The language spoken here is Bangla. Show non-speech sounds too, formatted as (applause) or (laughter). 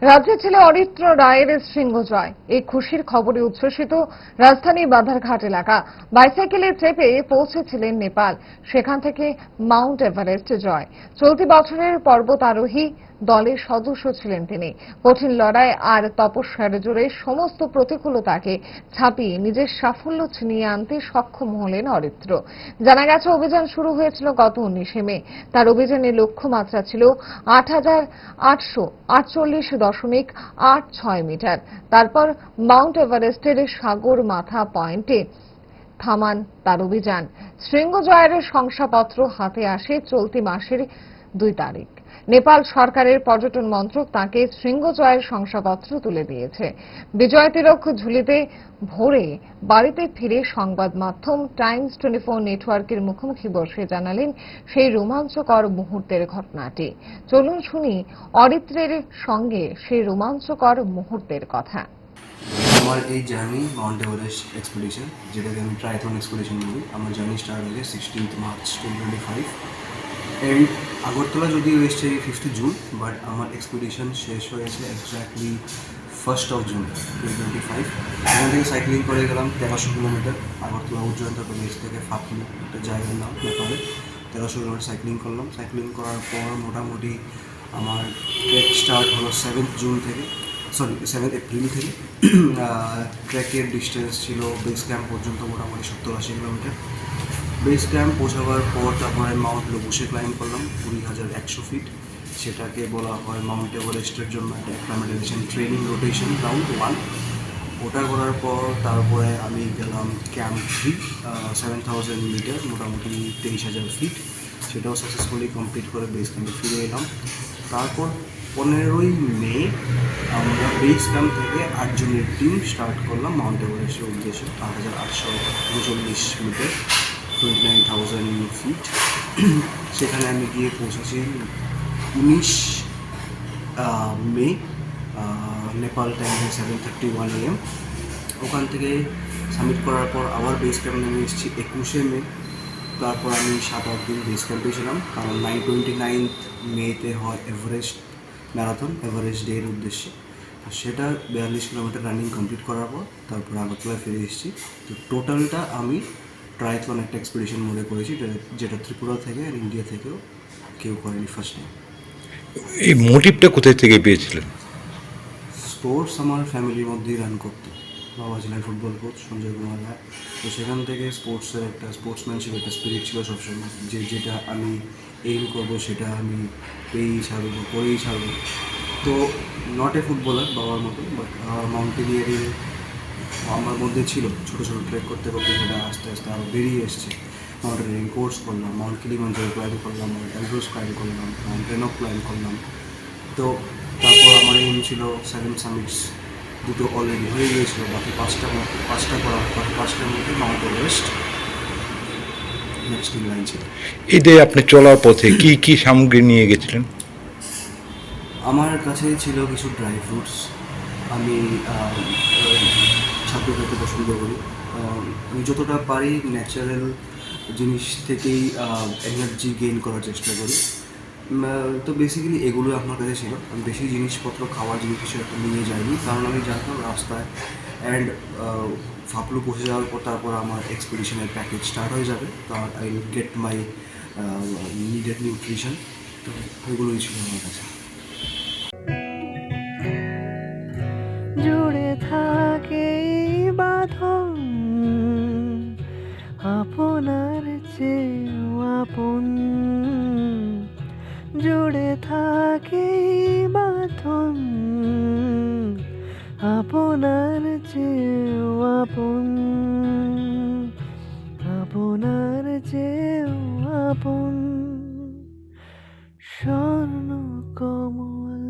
রাজ্যে ছিল অরিত্র রায়ের শৃঙ্গ জয়। এই খুশির খবরে উচ্ছ্বসিত রাজধানী বাধারঘাট এলাকা। বাইসাইকেলে চেপে পৌঁছেছিলেন নেপাল। সেখান থেকে মাউন্ট এভারেস্ট জয়। চলতি বছরের পর্বতারোহী দলের সদস্য ছিলেন তিনি। কঠিন লড়াই আর তপস্যার জোরে সমস্ত প্রতিকূলতাকে ছাপিয়ে নিজের সাফল্য ছিনিয়ে আনতে সক্ষম হলেন অরিত্র। জানা গেছে, অভিযান শুরু হয়েছিল গত উনিশে মে। তার অভিযানের লক্ষ্যমাত্রা ছিল আট হাজার আটশো আটচল্লিশ দশমিক আট ছয় মিটার। তারপর মাউন্ট এভারেস্টের সাগর মাথা পয়েন্টে থামান তার অভিযান। শৃঙ্গ জয়ের শংসাপত্র হাতে আসে চলতি মাসের দুই তারিখ। নেপাল সরকারের পর্যটন মন্ত্রক তাকে শৃঙ্গজয়ের শংসাপত্র তুলে দিয়েছে। বিজয় তিলক ঝুলিতে ভোরে বাড়িতে ফিরে সংবাদ মাধ্যম টাইমস টোয়েন্টি ফোর নেটওয়ার্কের মুখোমুখি বসে জানালেন সেই রোমাঞ্চকর মুহূর্তের ঘটনাটি। চলুন শুনি অরিত্রের সঙ্গে সেই রোমাঞ্চকর মুহূর্তের কথা। আমার এই জার্নি, মাউন্ট এভারেস্ট এক্সপিডিশন, যেটাকে আমি ট্রাইথন এক্সপিডিশন বলি, আমার জার্নি স্টার্ট হয়েছে sixteenth March twenty five and Agartala যদিও এসছে ফিফথ জুন বাট আমার এক্সপিডিশন শেষ হয়েছে exactly first of June twenty twenty five এখান থেকে সাইক্লিং করে গেলাম তেরোশো কিলোমিটার, আগরতলা উজ্জয়ন্ত প্রদেশ থেকে ফাঁকলি একটা জায়গার নাম নেপালে। তেরোশো কিলোমিটার সাইক্লিং করলাম। সাইক্লিং করার পর মোটামুটি আমার ট্রেক স্টার্ট হলো সেভেন্থ জুন থেকে সরি সেভেন্থ এপ্রিল থেকে। (clears throat) ট্র্যাকের ডিস্টেন্স ছিল বেস ক্যাম্প পর্যন্ত মোটামুটি সত্তর আশি কিলোমিটার। বেস ক্যাম্প পৌঁছাবার পর তারপরে মাউন্ট লবুসে ক্লাইম্ব করলাম, কুড়ি হাজার একশো ফিট সেটাকে বলা হয় মাউন্ট এভারেস্টের জন্য একটা acclimatization training rotation round one ওটা করার পর তারপরে আমি গেলাম camp three seven thousand metre মোটামুটি তেইশ হাজার ফিট সেটাও সাকসেসফুলি কমপ্লিট করে বেস ক্যাম্পে ফিরে এলাম। তারপর পনেরোই মে আমরা বেস ক্যাম্প থেকে আটজনের টিম স্টার্ট করলাম মাউন্ট এভারেস্টের উদ্দেশ্যে, আট হাজার আটশো উনচল্লিশ metre twenty nine thousand feet সেখানে আমি গিয়ে পৌঁছেছি উনিশ May Nepal time seven thirty one M ওখান থেকে সাবমিট করার পর আবার বেস ক্যাম্প নেমে এসেছি একুশে মে। তারপর আমি সাত, আট দিন বেস ক্যাম্পে ছিলাম। কারণ নাইন টোয়েন্টি নাইনথ মেতে হয় এভারেস্ট ম্যারাথন এভারেস্ট ডের উদ্দেশ্যে। আর সেটা বিয়াল্লিশ কিলোমিটার রানিং কমপ্লিট করার পর তারপর আগরতলায় ফিরে এসেছি। তো টোটালটা আমি ট্রায়াথলন একটা এক্সপিডিশন মোডে করেছি যেটা- যেটা ত্রিপুরা থেকে আর ইন্ডিয়া থেকেও কেউ করেনি ফার্স্ট টাইম এই মোটিভটা কোথায় থেকে পেয়েছিলেন? স্পোর্টস আমার ফ্যামিলির মধ্যেই রান করতো। বাবা ছিলেন ফুটবল কোচ সঞ্জয় কুমার রায়। তো সেখান থেকে স্পোর্টসের একটা স্পোর্টসম্যানশিপ একটা স্পিরিট ছিল সবসময়। যে যেটা আমি এইম করব সেটা আমি পেয়েই ছাড়বো করেই ছাড়বো। তো নট এ ফুটবলার বাবার মতো বাট মাউন্টেনিয়ারিং আমার মধ্যে ছিল ছোটো ছোটো ট্রেক করতে করতে সেটা আস্তে আস্তে আরও বেরিয়ে এসছে। মাউন্টেনিয়ারিং কোর্স করলাম মাউন্ট কিলিমাঞ্জারো ক্লাইম্ব করলাম মাউন্ট এলব্রোস ক্লাইম্ব করলাম মাউন্ট রেনক ক্লাইম্ব করলাম। তো তারপর আমার এইম ছিল সেভেন সামিটস দুটো অলরেডি হয়ে গিয়েছিল বাকি পাঁচটা পাঁচটা করা বাকি পাঁচটার মধ্যে Mount Everest next in line ছিল। এতে আপনি চলার পথে কি কি সামগ্রী নিয়ে গেছিলেন? আমার কাছে ছিল কিছু ড্রাই ফ্রুটস আমি ছাত্র খেতে পছন্দ করি। আমি যতটা পারি ন্যাচারাল জিনিস থেকেই এনার্জি গেইন করার চেষ্টা করি। তো বেসিক্যালি এগুলো আমার কাছে ছিল। আমি বেশি জিনিসপত্র, খাওয়ার জিনিস একটা নিয়ে যাইনি। কারণ আমি জানতাম রাস্তায় অ্যান্ড ফাপলু পৌঁছে যাওয়ার পর তারপর আমার এক্সপিডিশনের প্যাকেজ স্টার্ট হয়ে যাবে। তো I get my needed nutrition তো এগুলোই ছিল আমার কাছে। আপনার চেয়েও আপন। জুড়ে থাকে বাঁধন আপনার চেয়েও আপন। আপনার চেয়েও আপন। স্বর্ণ কমল